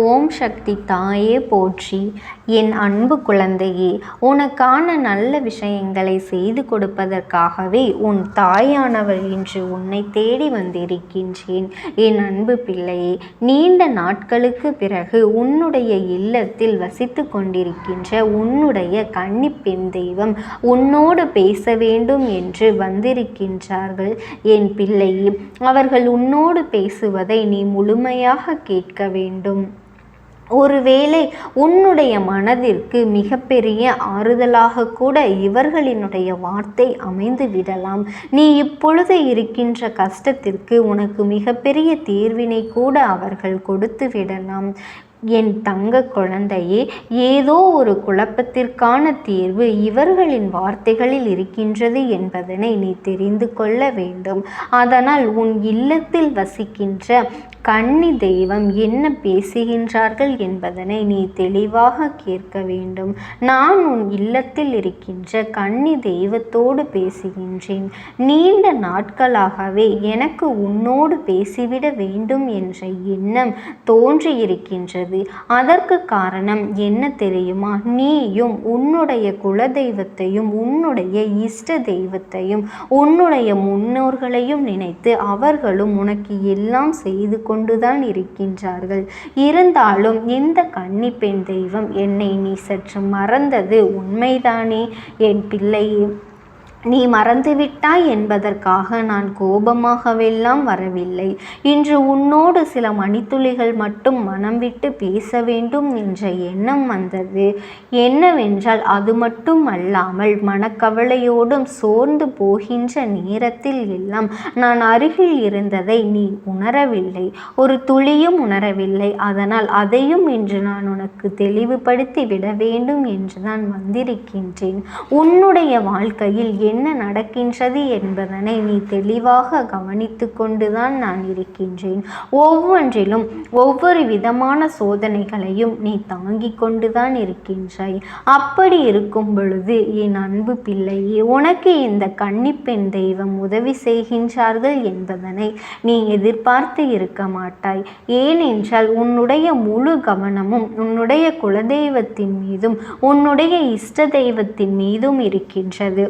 ஓம் சக்தி தாயே போற்றி. என் அன்பு குழந்தையே உனக்கான நல்ல விஷயங்களை செய்து கொடுப்பதற்காகவே உன் தாயானவர் இன்று உன்னை தேடி வந்திருக்கின்றேன். என் அன்பு பிள்ளையே நீண்ட நாட்களுக்கு பிறகு உன்னுடைய இல்லத்தில் வசித்து கொண்டிருக்கின்ற உன்னுடைய கன்னிப்பெண் தெய்வம் உன்னோடு பேச வேண்டும் என்று வந்திருக்கின்றார்கள். என் பிள்ளையே அவர்கள் உன்னோடு பேசுவதை நீ முழுமையாக கேட்க வேண்டும். ஒருவேளை உன்னுடைய மனதிற்கு மிகப்பெரிய ஆறுதலாக கூட இவர்களினுடைய வார்த்தை அமைந்து விடலாம். நீ இப்பொழுது இருக்கின்ற கஷ்டத்திற்கு உனக்கு மிகப்பெரிய தீர்வினை கூட அவர்கள் கொடுத்து விடலாம். என் தங்க குழந்தையே ஏதோ ஒரு குழப்பத்திற்கான தீர்வு இவர்களின் வார்த்தைகளில் இருக்கின்றது என்பதனை நீ தெரிந்து கொள்ள வேண்டும். அதனால் உன் இல்லத்தில் வசிக்கின்ற கன்னி தெய்வம் என்ன பேசுகின்றார்கள் என்பதனை நீ தெளிவாக கேட்க வேண்டும். நான் உன் இல்லத்தில் இருக்கின்ற கன்னி தெய்வத்தோடு பேசுகின்றேன். நீண்ட நாட்களாகவே எனக்கு உன்னோடு பேசிவிட வேண்டும் என்ற எண்ணம் தோன்றியிருக்கின்றது. அதற்கு காரணம் என்ன தெரியுமா? நீயும் உன்னுடைய குலதெய்வத்தையும் உன்னுடைய இஷ்ட தெய்வத்தையும் உன்னுடைய முன்னோர்களையும் நினைத்து அவர்களும் உனக்கு எல்லாம் செய்து கொண்டுதான் இருக்கின்றார்கள். இருந்தாலும் இந்த கன்னி பெண் தெய்வம் என்னை நீ சற்று மறந்தது உண்மைதானே? என் பிள்ளையே நீ மறந்துவிட்டாய் என்பதற்காக நான் கோபமாகவெல்லாம் வரவில்லை. இன்று உன்னோடு சில மணித்துளிகள் மட்டும் மனம் விட்டு பேச வேண்டும் என்ற எண்ணம் வந்தது. என்னவென்றால் அது மட்டும் அல்லாமல் மனக்கவலையோடும் சோர்ந்து போகின்ற நேரத்தில் எல்லாம் நான் அருகில் இருந்ததை நீ உணரவில்லை. ஒரு துளியும் உணரவில்லை. அதனால் அதையும் இன்று நான் உனக்கு தெளிவுபடுத்தி விட வேண்டும் என்று நான் வந்திருக்கின்றேன். உன்னுடைய வாழ்க்கையில் என்ன நடக்கின்றது என்பதனை நீ தெளிவாக கவனித்து கொண்டுதான் நான் இருக்கின்றேன். ஒவ்வொன்றிலும் ஒவ்வொரு விதமான சோதனைகளையும் நீ தாங்கிக் கொண்டுதான் இருக்கின்றாய். அப்படி இருக்கும் பொழுது என் அன்பு பிள்ளையே உனக்கு இந்த கன்னிப்பெண் தெய்வம் உதவி செய்கின்றார்கள் என்பதனை நீ எதிர்பார்த்து இருக்க மாட்டாய். ஏனென்றால் உன்னுடைய முழு கவனமும் உன்னுடைய குலதெய்வத்தின் மீதும் உன்னுடைய இஷ்ட தெய்வத்தின் மீதும் இருக்கின்றது.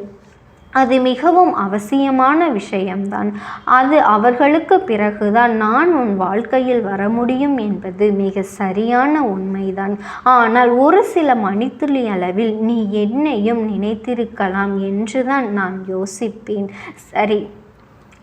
அது மிகவும் அவசியமான விஷயம்தான். அது அவர்களுக்கு பிறகுதான் நான் உன் வாழ்க்கையில் வர முடியும் என்பது மிக சரியான உண்மைதான். ஆனால் ஒரு சில மணித்துளி அளவில் நீ என்னையும் நினைத்திருக்கலாம் என்றுதான் நான் யோசிப்பேன். சரி.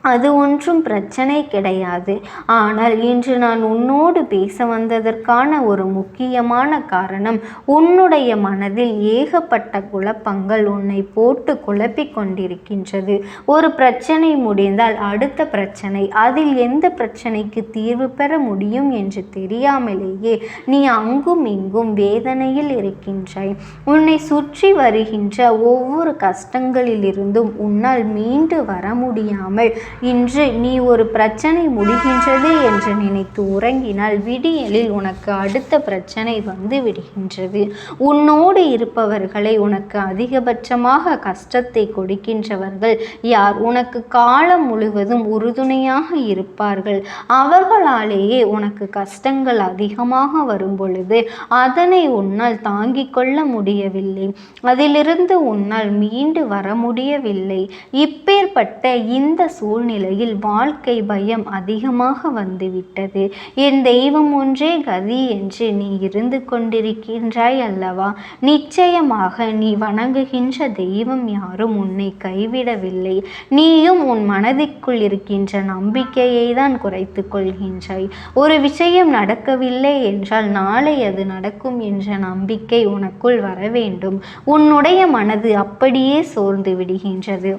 அது ஒன்றும் பிரச்சனை கிடையாது. ஆனால் இன்று நான் உன்னோடு பேச வந்ததற்கான ஒரு முக்கியமான காரணம் உன்னுடைய மனதில் ஏகப்பட்ட குழப்பங்கள் உன்னை போட்டு குழப்பிக் கொண்டிருக்கின்றது. ஒரு பிரச்சனை முடிந்தால் அடுத்த பிரச்சனை அதில் எந்த பிரச்சனைக்கு தீர்வு பெற முடியும் என்று தெரியாமலேயே நீ அங்கும் இங்கும் வேதனையில் இருக்கின்றாய். உன்னை சுற்றி வருகின்ற ஒவ்வொரு கஷ்டங்களிலிருந்தும் உன்னால் மீண்டு வர முடியாமல் இன்று நீ ஒரு பிரச்சனை முடிகின்றது என்று நினைத்து உறங்கினால் விடியலில் உனக்கு அடுத்த பிரச்சனை வந்து விடுகின்றது. உன்னோடு இருப்பவர்களை உனக்கு அதிகபட்சமாக கஷ்டத்தை கொடுக்கின்றவர்கள் யார்? உனக்கு காலம் முழுவதும் உறுதுணையாக இருப்பார்கள். அவர்களாலேயே உனக்கு கஷ்டங்கள் அதிகமாக வரும் பொழுது அதனை உன்னால் தாங்கிக் கொள்ள முடியவில்லை. அதிலிருந்து உன்னால் மீண்டு வர முடியவில்லை. இப்பேற்பட்ட இந்த சூழ் சூழ்நிலையில் வாழ்க்கை பயம் அதிகமாக வந்துவிட்டது. என் தெய்வம் ஒன்றே கதி என்று நீ இருந்து கொண்டிருக்கின்றாய் அல்லவா? நிச்சயமாக நீ வணங்குகின்ற தெய்வம் யாரும் உன்னை கைவிடவில்லை. நீயும் உன் மனதிற்குள் இருக்கின்ற நம்பிக்கையை தான் குறைத்து கொள்கின்றாய். ஒரு விஷயம் நடக்கவில்லை என்றால் நாளை அது நடக்கும் என்ற நம்பிக்கை உனக்குள் வர வேண்டும். உன்னுடைய மனது அப்படியே சோர்ந்து விடுகின்றது.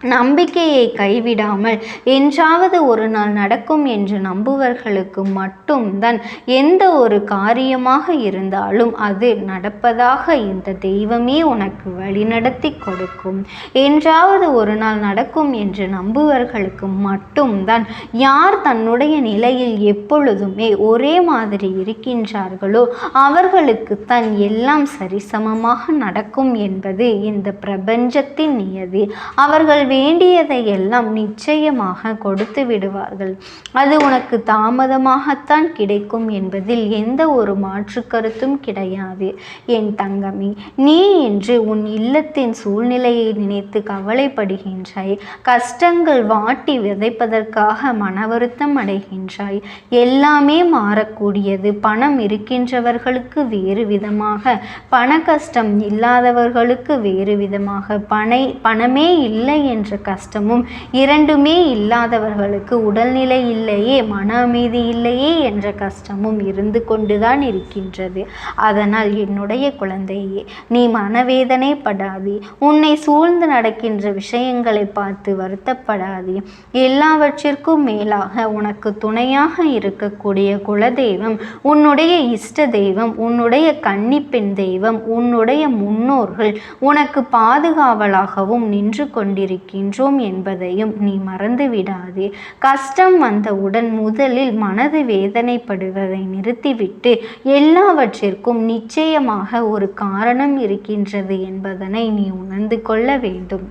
நம்பிக்கையை கைவிடாமல் என்றாவது ஒரு நாள் நடக்கும் என்று நம்புவர்களுக்கு மட்டும்தான் எந்த ஒரு காரியமாக இருந்தாலும் அது நடப்பதாக இந்த தெய்வமே உனக்கு வழிநடத்தி கொடுக்கும். என்றாவது ஒரு நாள் நடக்கும் என்று நம்புவர்களுக்கு மட்டும்தான் யார் தன்னுடைய நிலையில் எப்பொழுதுமே ஒரே மாதிரி இருக்கின்றார்களோ அவர்களுக்கு தான் எல்லாம் சரிசமமாக நடக்கும் என்பது இந்த பிரபஞ்சத்தின் நியதி. அவர்கள் வேண்டியதை எல்லாம் நிச்சயமாக கொடுத்து விடுவார்கள். அது உனக்கு தாமதமாகத்தான் கிடைக்கும் என்பதில் எந்த ஒரு மாற்று கருத்தும் கிடையாது. என் தங்கமே நீ என்று உன் இல்லத்தின் சூழ்நிலையை நினைத்து கவலைப்படுகின்றாய். கஷ்டங்கள் வாட்டி விதைப்பதற்காக மன வருத்தம் அடைகின்றாய். எல்லாமே மாறக்கூடியது. பணம் இருக்கின்றவர்களுக்கு வேறு விதமாக பண கஷ்டம் இல்லாதவர்களுக்கு வேறு விதமாக. பணை பணமே இல்லை என்ற கஷ்டமும் இரண்டுமே இல்லாதவர்களுக்கு உடல்நிலை இல்லையே மன அமைதி இல்லையே என்ற கஷ்டமும் இருந்து கொண்டுதான் இருக்கின்றது. அதனால் என்னுடைய குழந்தையே நீ மனவேதனை படாதே உன்னை சூழ்ந்து நடக்கின்ற விஷயங்களை பார்த்து வருத்தப்படாதே. எல்லாவற்றிற்கும் மேலாக உனக்கு துணையாக இருக்கக்கூடிய குலதெய்வம் உன்னுடைய இஷ்ட தெய்வம் உன்னுடைய கன்னிப்பெண் தெய்வம் உன்னுடைய முன்னோர்கள் உனக்கு பாதுகாவலாகவும் நின்று இருக்கின்றோம் என்பதையும் நீ மறந்து விடாதே கஷ்டம் வந்தவுடன் முதலில் மனது வேதனைப்படுவதை நிறுத்திவிட்டு எல்லாவற்றிற்கும் நிச்சயமாக ஒரு காரணம் இருக்கின்றது என்பதனை நீ உணர்ந்து கொள்ள வேண்டும்.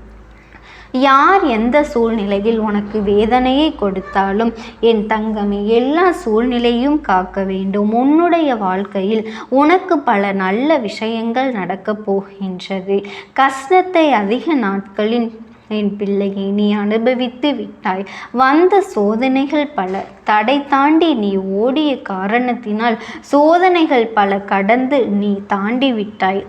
யார் எந்த சூழ்நிலையில் உனக்கு வேதனையை கொடுத்தாலும் என் தங்கமே எல்லா சூழ்நிலையும் காக்க வேண்டும். உன்னுடைய வாழ்க்கையில் உனக்கு பல நல்ல விஷயங்கள் நடக்கப் போகின்றது. கஷ்டத்தை அதிக நாட்களின் என் பிள்ளையை நீ அனுபவித்து விட்டாய். வந்த சோதனைகள் பல. தடை தாண்டி நீ ஓடிய காரணத்தினால் சோதனைகள் பல கடந்து நீ தாண்டி விட்டாய்.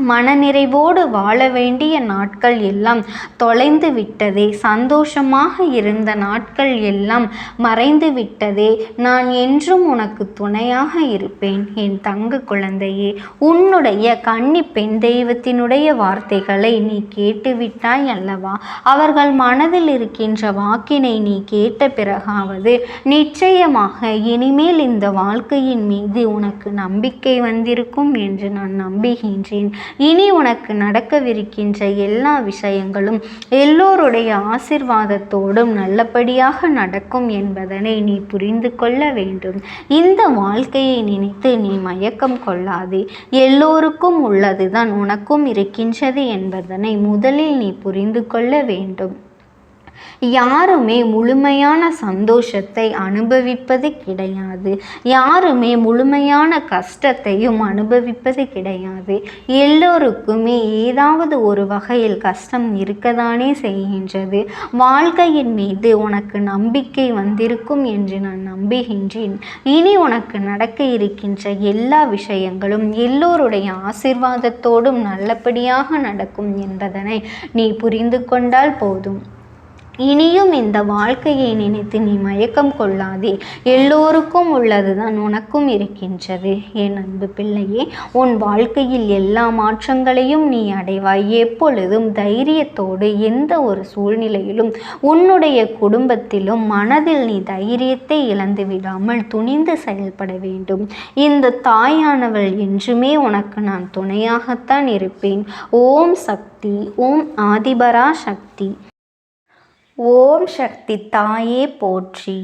மனநிறைவோடு வாழ வேண்டிய நாட்கள் எல்லாம் தொலைந்து விட்டதே. சந்தோஷமாக இருந்த நாட்கள் எல்லாம் மறைந்து விட்டதே. நான் என்றும் உனக்கு துணையாக இருப்பேன். என் தங்க குழந்தையே உன்னுடைய கன்னி பெண் தெய்வத்தினுடைய வார்த்தைகளை நீ கேட்டுவிட்டாய் அல்லவா? அவர்கள் மனதில் இருக்கின்ற வாக்கினை நீ கேட்ட பிறகாவது நிச்சயமாக இனிமேல் இந்த வாழ்க்கையின் மீது உனக்கு நம்பிக்கை வந்திருக்கும் என்று நான் நம்புகின்றேன். இனி உனக்கு நடக்கவிருக்கின்ற எல்லா விஷயங்களும் எல்லோருடைய ஆசிர்வாதத்தோடும் நல்லபடியாக நடக்கும் என்பதனை நீ புரிந்து கொள்ள வேண்டும். இந்த வாழ்க்கையை நினைத்து நீ மயக்கம் கொள்ளாதே. எல்லோருக்கும் உள்ளதுதான் உனக்கும் இருக்கின்றது என்பதனை முதலில் நீ புரிந்து கொள்ள வேண்டும். யாருமே முழுமையான சந்தோஷத்தை அனுபவிப்பது கிடையாது. யாருமே முழுமையான கஷ்டத்தையும் அனுபவிப்பது கிடையாது. எல்லோருக்குமே ஏதாவது ஒரு வகையில் கஷ்டம் இருக்கதானே செய்கின்றது. வாழ்க்கையின் மீது உனக்கு நம்பிக்கை வந்திருக்கும் என்று நான் நம்புகின்றேன். இனி உனக்கு நடக்க இருக்கின்ற எல்லா விஷயங்களும் எல்லோருடைய ஆசிர்வாதத்தோடும் நல்லபடியாக நடக்கும் என்பதனை நீ புரிந்து கொண்டால் போதும். இனியும் இந்த வாழ்க்கையை நினைத்து நீ மயக்கம் கொள்ளாதே. எல்லோருக்கும் உள்ளதுதான் உனக்கும் இருக்கின்றது. என் அன்பு பிள்ளையே உன் வாழ்க்கையில் எல்லா மாற்றங்களையும் நீ அடைவாய். எப்பொழுதும் தைரியத்தோடு எந்த ஒரு சூழ்நிலையிலும் உன்னுடைய குடும்பத்திலும் மனதில் நீ தைரியத்தை இழந்து விடாமல் துணிந்து செயல்பட வேண்டும். இந்த தாயானவள் என்றுமே உனக்கு நான் துணையாகத்தான் இருப்பேன். ஓம் சக்தி ஓம் ஆதிபரா சக்தி ஓம் சக்தி தாயே போற்றி.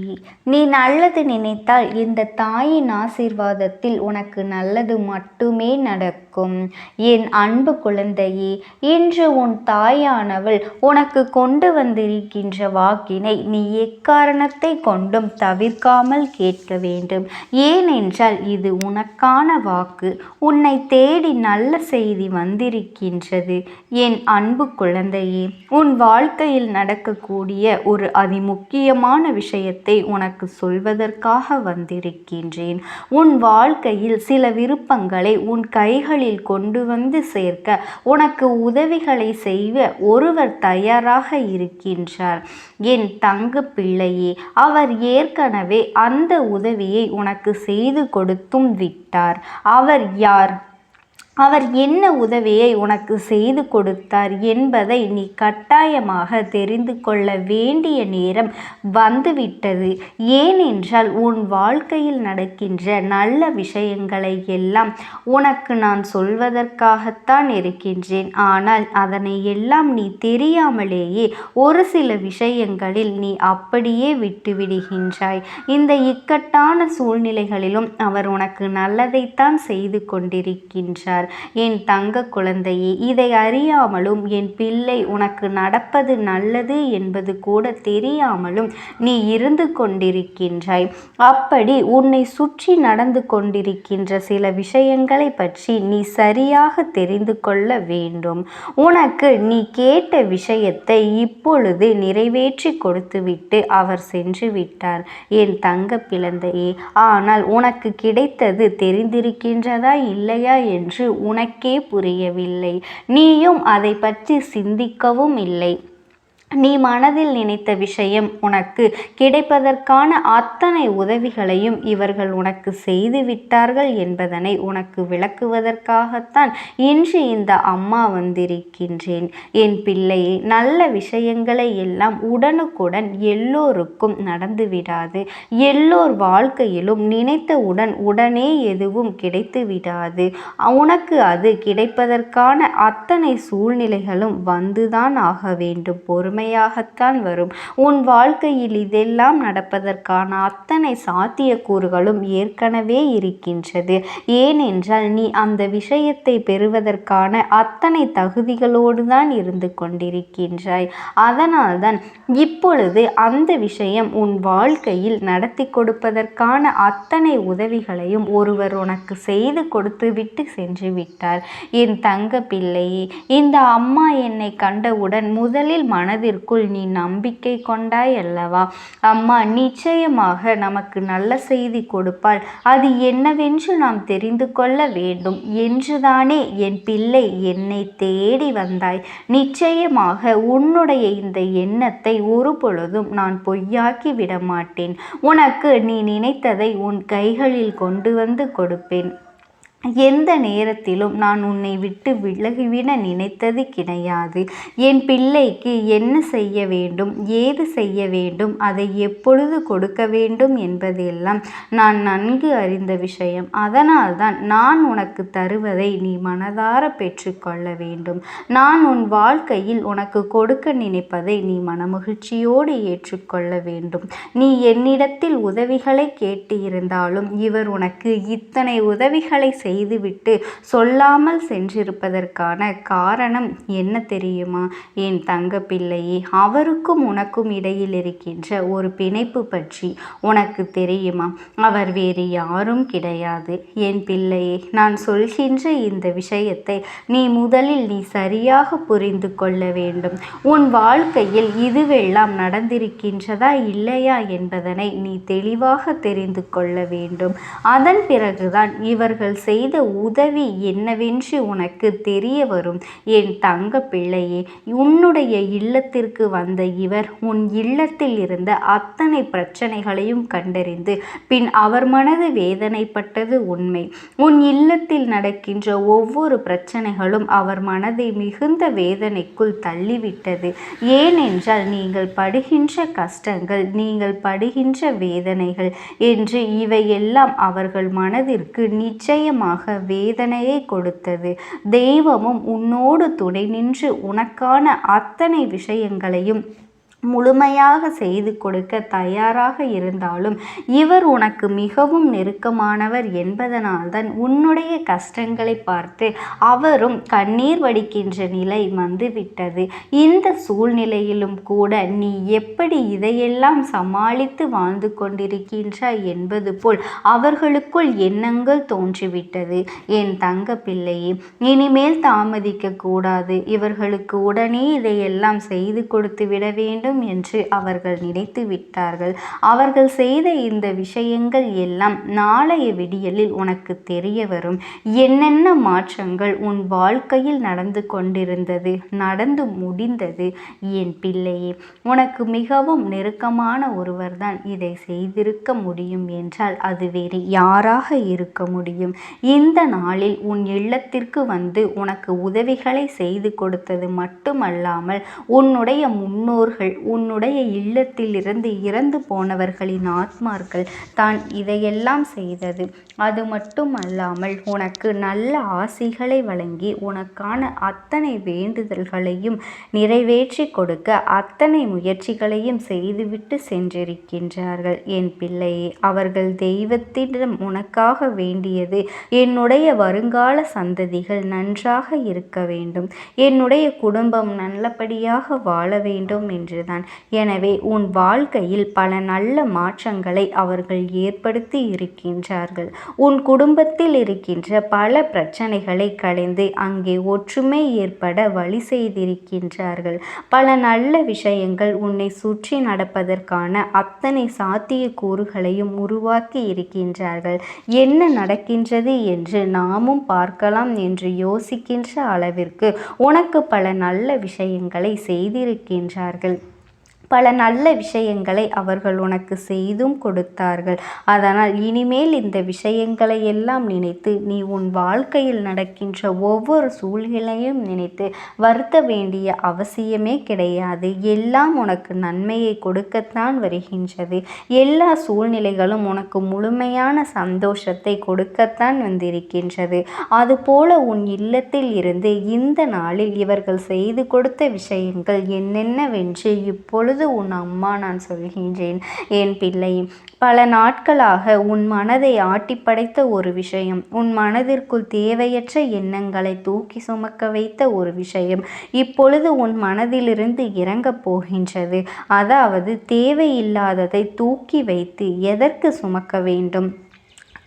நீ நல்லது நினைத்தால் இந்த தாயின் ஆசீர்வாதத்தில் உனக்கு நல்லது மட்டுமே நடக்கும். என் அன்பு குழந்தையே இன்று உன் தாயானவள் உனக்கு கொண்டு வந்திருக்கின்ற வாக்கினை நீ எக்காரணத்தை கொண்டும் தவிர்க்காமல் கேட்க வேண்டும். ஏனென்றால் இது உனக்கான வாக்கு. உன்னை தேடி நல்ல செய்தி வந்திருக்கின்றது. என் அன்பு குழந்தையே உன் வாழ்க்கையில் நடக்கக்கூடிய கூடிய ஒரு அதிமுக்கியமான விஷயத்தை உனக்கு சொல்வதற்காக வந்திருக்கின்றேன். உன் வாழ்க்கையில் சில விருப்பங்களை உன் கைகளில் கொண்டு வந்து சேர்க்க உனக்கு உதவிகளை செய்ய ஒருவர் தயாராக இருக்கின்றார். என் தங்க பிள்ளையே அவர் ஏற்கனவே அந்த உதவியை உனக்கு செய்து கொடுத்தும் விட்டார். அவர் யார்? அவர் என்ன உதவியை உனக்கு செய்து கொடுத்தார் என்பதை நீ கட்டாயமாக தெரிந்து கொள்ள வேண்டிய நேரம் வந்துவிட்டது. ஏனென்றால் உன் வாழ்க்கையில் நடக்கின்ற நல்ல விஷயங்களை எல்லாம் உனக்கு நான் சொல்வதற்காகத்தான் இருக்கின்றேன். ஆனால் அதனை எல்லாம் நீ தெரியாமலேயே ஒரு சில விஷயங்களில் நீ அப்படியே விட்டுவிடுகின்றாய். இந்த இக்கட்டான சூழ்நிலைகளிலும் அவர் உனக்கு நல்லதைத்தான் செய்து கொண்டிருக்கின்றார். என் தங்க குழந்தையே இதை அறியாமலும் என் பிள்ளை உனக்கு நடப்பது நல்லது என்பது கூட தெரியாமலும் நீ இருந்து கொண்டிருக்கின்றாய். அப்படி உன்னை சுற்றி நடந்து கொண்டிருக்கின்ற சில விஷயங்களை பற்றி நீ சரியாக தெரிந்து கொள்ள வேண்டும். உனக்கு நீ கேட்ட விஷயத்தை இப்பொழுது நிறைவேற்றி கொடுத்துவிட்டு அவர் சென்று விட்டார். என் தங்க பிளந்தையே ஆனால் உனக்கு கிடைத்தது தெரிந்திருக்கின்றதா இல்லையா என்று உனக்கே புரியவில்லை. நீயும் அதை பற்றி சிந்திக்கவும் இல்லை. நீ மனதில் நினைத்த விஷயம் உனக்கு கிடைப்பதற்கான அத்தனை உதவிகளையும் இவர்கள் உனக்கு செய்து விட்டார்கள் என்பதனை உனக்கு விளக்குவதற்காகத்தான் இன்று இந்த அம்மா வந்திருக்கின்றேன். என் பிள்ளையை நல்ல விஷயங்களை எல்லாம் உடனுக்குடன் எல்லோருக்கும் நடந்துவிடாது எல்லோர் வாழ்க்கையிலும் நினைத்தவுடன் உடனே எதுவும் கிடைத்து விடாது. உனக்கு அது கிடைப்பதற்கான அத்தனை சூழ்நிலைகளும் வந்துதான் ஆக வேண்டும். பொறுமை உண்மையாகத்தான் வரும். உன் வாழ்க்கையில் இதெல்லாம் நடப்பதற்கான அத்தனை சாத்தியக்கூறுகளும் ஏற்கனவே இருக்கின்றது. ஏனென்றால் நீ அந்த விஷயத்தை பெறுவதற்கான அத்தனை தகுதிகளோடு தான் இருந்து கொண்டிருக்கின்றாய். அதனால்தான் இப்பொழுது அந்த விஷயம் உன் வாழ்க்கையில் நடத்தி கொடுப்பதற்கான அத்தனை உதவிகளையும் ஒருவர் உனக்கு செய்து கொடுத்து விட்டு சென்று விட்டார். என் தங்க பிள்ளையே இந்த அம்மா என்னை கண்டவுடன் முதலில் மனதில் மனதிற்குள் நீ நம்பிக்கை கொண்டாய் அல்லவா? அம்மா நிச்சயமாக நமக்கு நல்ல செய்தி கொடுப்பாள். அது என்னவென்று நாம் தெரிந்து கொள்ள வேண்டும். என்றுதானே என் பிள்ளை என்னை தேடி வந்தாய். நிச்சயமாக உன்னுடைய இந்த எண்ணத்தை ஒரு பொழுதும் நான் பொய்யாக்கி விட மாட்டேன் உனக்கு நீ நினைத்ததை உன் கைகளில் கொண்டு வந்து கொடுப்பேன். எந்த நேரத்திலும் நான் உன்னை விட்டு விலகிவிட நினைத்தது கிடையாது. என் பிள்ளைக்கு என்ன செய்ய வேண்டும் ஏது செய்ய வேண்டும் அதை எப்பொழுது கொடுக்க வேண்டும் என்பதெல்லாம் நான் நன்கு அறிந்த விஷயம். அதனால்தான் நான் உனக்கு தருவதை நீ மனதார பெற்றுக்கொள்ள வேண்டும். நான் உன் வாழ்க்கையில் உனக்கு கொடுக்க நினைப்பதை நீ மனமகிழ்ச்சியோடு ஏற்றுக்கொள்ள வேண்டும். நீ என்னிடத்தில் உதவிகளை கேட்டு இருந்தாலும் இவர் உனக்கு இத்தனை உதவிகளை செய்துவிட்டு சொல்லாமல் சென்றிருப்பதற்கான காரணம் என்ன தெரியுமா? என் தங்க பிள்ளையே அவருக்கும் உனக்கும் இடையில் இருக்கின்ற ஒரு பிணைப்பு பற்றி உனக்கு தெரியுமா? அவர் வேறு யாரும் கிடையாது. என் பிள்ளையே நான் சொல்கின்ற இந்த விஷயத்தை நீ முதலில் நீ சரியாக புரிந்து கொள்ள வேண்டும். உன் வாழ்க்கையில் இதுவெல்லாம் நடந்திருக்கின்றதா இல்லையா என்பதனை நீ தெளிவாக தெரிந்து கொள்ள வேண்டும். அதன் பிறகுதான் இவர்கள் செய் செய்த உதவி என்னவென்று உனக்கு தெரிய வரும். என் தங்க பிள்ளையே உன்னுடைய இல்லத்திற்கு வந்த இவர் உன் இல்லத்தில் இருந்த அத்தனை பிரச்சனைகளையும் கண்டறிந்து பின் அவர் மனது வேதனைப்பட்டது உண்மை. உன் இல்லத்தில் நடக்கின்ற ஒவ்வொரு பிரச்சனைகளும் அவர் மனதை மிகுந்த வேதனைக்குள் தள்ளிவிட்டது. ஏனென்றால் நீங்கள் படுகின்ற கஷ்டங்கள் நீங்கள் படுகின்ற வேதனைகள் என்று இவையெல்லாம் அவர்கள் மனதிற்கு நிச்சயமாக அதிகமாக வேதனையை கொடுத்தது. தெய்வமும் உன்னோடு துணை நின்று உனக்கான அத்தனை விஷயங்களையும் முழுமையாக செய்து கொடுக்க தயாராக இருந்தாலும் இவர் உனக்கு மிகவும் நெருக்கமானவர் என்பதனால்தான் உன்னுடைய கஷ்டங்களை பார்த்து அவரும் கண்ணீர் வடிக்கின்ற நிலை வந்துவிட்டது. இந்த சூழ்நிலையிலும் கூட நீ எப்படி இதையெல்லாம் சமாளித்து வாழ்ந்து கொண்டிருக்கின்றாய் என்பது போல் அவர்களுக்குள் எண்ணங்கள் தோன்றிவிட்டது. என் தங்க பிள்ளையே இனிமேல் தாமதிக்க கூடாது இவர்களுக்கு உடனே இதையெல்லாம் செய்து கொடுத்து விட வேண்டும். வேண்டும் என்று அவர்கள் நினைத்து விட்டார்கள். அவர்கள் செய்த இந்த விஷயங்கள் எல்லாம் நாளைய விடியலில் உனக்கு தெரிய வரும். என்னென்ன மாற்றங்கள் உன் வாழ்க்கையில் நடந்து கொண்டிருந்தது நடந்து முடிந்தது? என் பிள்ளையே உனக்கு மிகவும் நெருக்கமான ஒருவர்தான் இதை செய்திருக்க முடியும் என்றால் அது வேறு யாராக இருக்க முடியும்? இந்த நாளில் உன் இல்லத்திற்கு வந்து உனக்கு உதவிகளை செய்து கொடுத்தது மட்டுமல்லாமல் உன்னுடைய முன்னோர்கள் உன்னுடைய இல்லத்திலிருந்து இறந்து போனவர்களின் ஆத்மார்கள் தான் இதையெல்லாம் செய்தது. அது மட்டும் அல்லாமல் உனக்கு நல்ல ஆசிகளை வழங்கி உனக்கான அத்தனை வேண்டுதல்களையும் நிறைவேற்றி கொடுக்க அத்தனை முயற்சிகளையும் செய்துவிட்டு சென்றிருக்கின்றார்கள். என் பிள்ளையே அவர்கள் தெய்வத்திடம் உனக்காக வேண்டியது என்னுடைய வருங்கால சந்ததிகள் நன்றாக இருக்க வேண்டும். என்னுடைய குடும்பம் நல்லபடியாக வாழ வேண்டும் என்றுதான் எனவே உன் வாழ்க்கையில் பல நல்ல மாற்றங்களை அவர்கள் ஏற்படுத்தி இருக்கின்றார்கள். உன் குடும்பத்தில் இருக்கின்ற பல பிரச்சனைகளை களைந்து அங்கே ஒற்றுமை ஏற்பட வழி செய்திருக்கின்றார்கள். பல நல்ல விஷயங்கள் உன்னை சுற்றி நடப்பதற்கான அத்தனை சாத்திய கூறுகளையும் உருவாக்கி இருக்கின்றார்கள். என்ன நடக்கின்றது என்று நாமும் பார்க்கலாம் என்று யோசிக்கின்ற அளவிற்கு உனக்கு பல நல்ல விஷயங்களை செய்திருக்கின்றார்கள். பல நல்ல விஷயங்களை அவர்கள் உனக்கு செய்தும் கொடுத்தார்கள். அதனால் இனிமேல் இந்த விஷயங்களை எல்லாம் நினைத்து நீ உன் வாழ்க்கையில் நடக்கின்ற ஒவ்வொரு சூழ்நிலையும் நினைத்து வருத்த வேண்டிய அவசியமே கிடையாது. எல்லாம் உனக்கு நன்மையை கொடுக்கத்தான் வருகின்றது. எல்லா சூழ்நிலைகளும் உனக்கு முழுமையான சந்தோஷத்தை கொடுக்கத்தான் வந்திருக்கின்றது. அதுபோல உன் இல்லத்தில் இருந்து இந்த நாளில் இவர்கள் செய்து கொடுத்த விஷயங்கள் என்னென்னவென்று இப்பொழுது இப்பொழுது உன் அம்மா நான் சொல்கின்றேன் என் பிள்ளை. பல நாட்களாக உன் மனதை ஆட்டி படைத்த ஒரு விஷயம். உன் மனதிற்குள் தேவையற்ற எண்ணங்களை தூக்கி சுமக்க வைத்த ஒரு விஷயம். இப்பொழுது உன் மனதிலிருந்து இறங்கப் போகின்றது. அதாவது தேவையில்லாததை தூக்கி வைத்து எதற்கு சுமக்க வேண்டும்?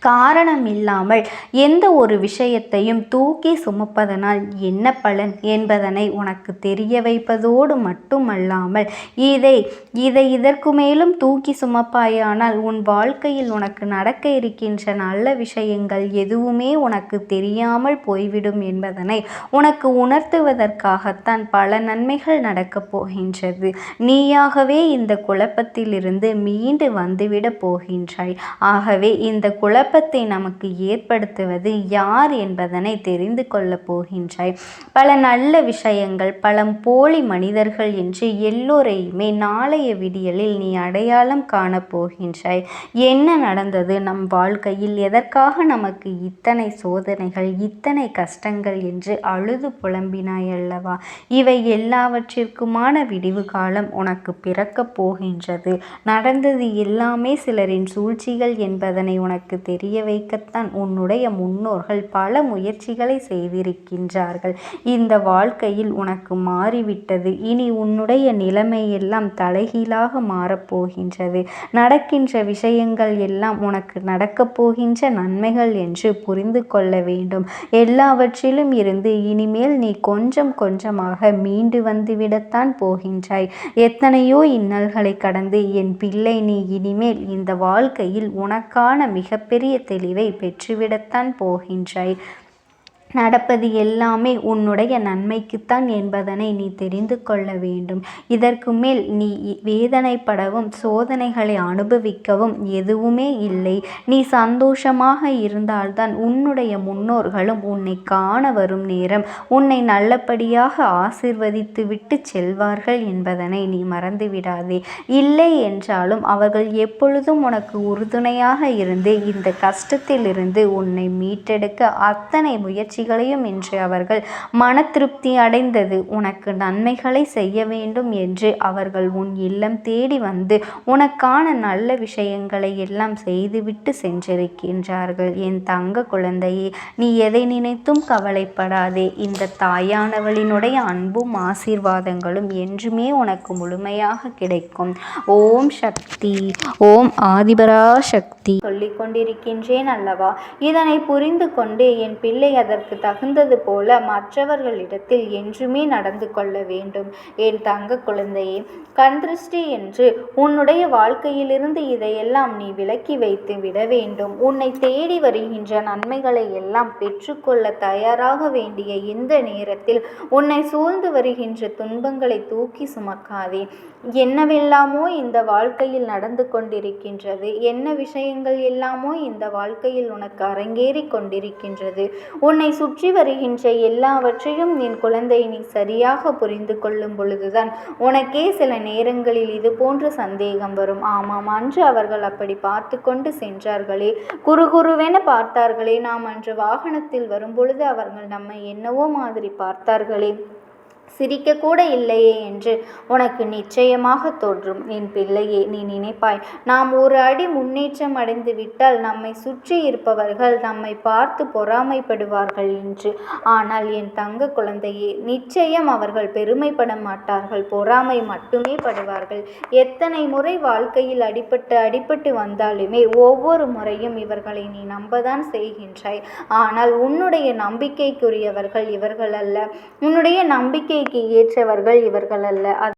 காரணம் இல்லாமல் எந்த ஒரு விஷயத்தையும் தூக்கி சுமப்பதனால் என்ன பலன் என்பதனை உனக்கு தெரிய வைப்பதோடு மட்டுமல்லாமல் இதை இதை இதற்கு மேலும் தூக்கி சுமப்பாயானால் உன் வாழ்க்கையில் உனக்கு நடக்க இருக்கின்ற நல்ல விஷயங்கள் எதுவுமே உனக்கு தெரியாமல் போய்விடும் என்பதனை உனக்கு உணர்த்துவதற்காகத்தான் பல நன்மைகள் நடக்கப் போகின்றது. நீயாகவே இந்த குழப்பத்திலிருந்து மீண்டு வந்துவிடப் போகின்றாய். ஆகவே இந்த குழப்ப குழப்பத்தை நமக்கு ஏற்படுத்துவது யார் என்பதனை தெரிந்து கொள்ளப் போகின்றாய். பல நல்ல விஷயங்கள் பல போலி மனிதர்கள் என்று எல்லோரையுமே நாளைய விடியலில் நீ அடையாளம் காணப்போகின்றாய் என்ன நடந்தது நம் வாழ்க்கையில்? எதற்காக நமக்கு இத்தனை சோதனைகள் இத்தனை கஷ்டங்கள் என்று அழுது புலம்பினாய் அல்லவா? இவை எல்லாவற்றிற்குமான விடிவு காலம் உனக்கு பிறக்கப் போகின்றது. நடந்தது எல்லாமே சிலரின் சூழ்ச்சிகள் என்பதனை உனக்கு தெரியும் தெரிய வைக்கத்தான் உன்னுடைய முன்னோர்கள் பல முயற்சிகளை செய்திருக்கின்றார்கள். இந்த வாழ்க்கையில் உனக்கு மாறிவிட்டது. இனி உன்னுடைய நிலைமையெல்லாம் தலைகீழாக மாறப்போகின்றது. நடக்கின்ற விஷயங்கள் எல்லாம் உனக்கு நடக்கப் போகின்ற நன்மைகள் என்று புரிந்து கொள்ள வேண்டும். எல்லாவற்றிலும் இருந்து இனிமேல் நீ கொஞ்சம் கொஞ்சமாக மீண்டு வந்துவிடத்தான் போகின்றாய். எத்தனையோ இன்னல்களை கடந்து என் பிள்ளை நீ இனிமேல் இந்த வாழ்க்கையில் உனக்கான மிகப்பெரிய தெளிவை பெற்றுவிடத்தான் போகின்றாய். நடப்பது எல்லாமே உன்னுடைய நன்மைக்குத்தான் என்பதனை நீ தெரிந்து கொள்ள வேண்டும். இதற்கு மேல் நீ வேதனைப்படவும் சோதனைகளை அனுபவிக்கவும் எதுவுமே இல்லை. நீ சந்தோஷமாக இருந்தால்தான் உன்னுடைய முன்னோர்களும் உன்னை காண வரும் நேரம். உன்னை நல்லபடியாக ஆசிர்வதித்து விட்டு செல்வார்கள் என்பதனை நீ மறந்துவிடாதே. இல்லை என்றாலும் அவர்கள் எப்பொழுதும் உனக்கு உறுதுணையாக இருந்து இந்த கஷ்டத்திலிருந்து உன்னை மீட்டெடுக்க அத்தனை முயற்சி முயற்சிகளையும் இன்று அவர்கள் மன திருப்தி அடைந்தது. உனக்கு நன்மைகளை செய்ய வேண்டும் என்று அவர்கள் உன் இல்லம் தேடி வந்து உனக்கான நல்ல விஷயங்களை எல்லாம் செய்துவிட்டு சென்றிருக்கின்றார்கள். என் தங்க குழந்தையே நீ எதை நினைத்தும் கவலைப்படாதே. இந்த தாயானவளினுடைய அன்பும் ஆசீர்வாதங்களும் என்றுமே உனக்கு முழுமையாக கிடைக்கும். ஓம் சக்தி ஓம் ஆதிபரா சக்தி சொல்லிக் கொண்டிருக்கின்றேன் அல்லவா? இதனை புரிந்து கொண்டு என் பிள்ளை அதற்கு அதற்கு தகுந்தது போல மற்றவர்களிடத்தில் என்றுமே நடந்து கொள்ள வேண்டும். என் தங்க குழந்தையே கண் திருஷ்டி என்று உன்னுடைய வாழ்க்கையிலிருந்து இதையெல்லாம் நீ விலக்கி வைத்து விட வேண்டும். உன்னை தேடி வருகின்ற நன்மைகளை எல்லாம் பெற்றுக்கொள்ள தயாராக வேண்டிய இந்த நேரத்தில் உன்னை சூழ்ந்து வருகின்ற துன்பங்களை தூக்கி சுமக்காதே. என்னவெல்லாமோ இந்த வாழ்க்கையில் நடந்து கொண்டிருக்கின்றது என்ன விஷயங்கள் எல்லாமோ இந்த வாழ்க்கையில் உனக்கு அரங்கேறி கொண்டிருக்கின்றது. உன்னை சுற்றி வருகின்ற எல்லாவற்றையும் என் குழந்தை நீ சரியாக புரிந்து கொள்ளும் பொழுதுதான் உனக்கே சில நேரங்களில் இது போன்ற சந்தேகம் வரும். ஆமாம் அன்று அவர்கள் அப்படி பார்த்து கொண்டு சென்றார்களே. குறு குருவென பார்த்தார்களே. நாம் அன்று வாகனத்தில் வரும்பொழுது அவர்கள் நம்மை என்னவோ மாதிரி பார்த்தார்களே. சிரிக்க கூட இல்லையே என்று உனக்கு நிச்சயமாக தோன்றும். என் பிள்ளையே நீ நினைப்பாய் நாம் ஒரு அடி முன்னேற்றம் அடைந்து விட்டால் நம்மை சுற்றி இருப்பவர்கள் நம்மை பார்த்து பொறாமைப்படுவார்கள் என்று. ஆனால் என் தங்க குழந்தையே நிச்சயம் அவர்கள் பெருமைப்பட மாட்டார்கள் பொறாமை மட்டுமே படுவார்கள். எத்தனை முறை வாழ்க்கையில் அடிபட்டு அடிபட்டு வந்தாலுமே ஒவ்வொரு முறையும் இவர்களை நீ நம்பதான் செய்கின்றாய். ஆனால் உன்னுடைய நம்பிக்கைக்குரியவர்கள் இவர்கள் அல்ல. உன்னுடைய நம்பிக்கை நம்பிக்கைக்கு ஏற்றவர்கள் இவர்கள் அல்ல.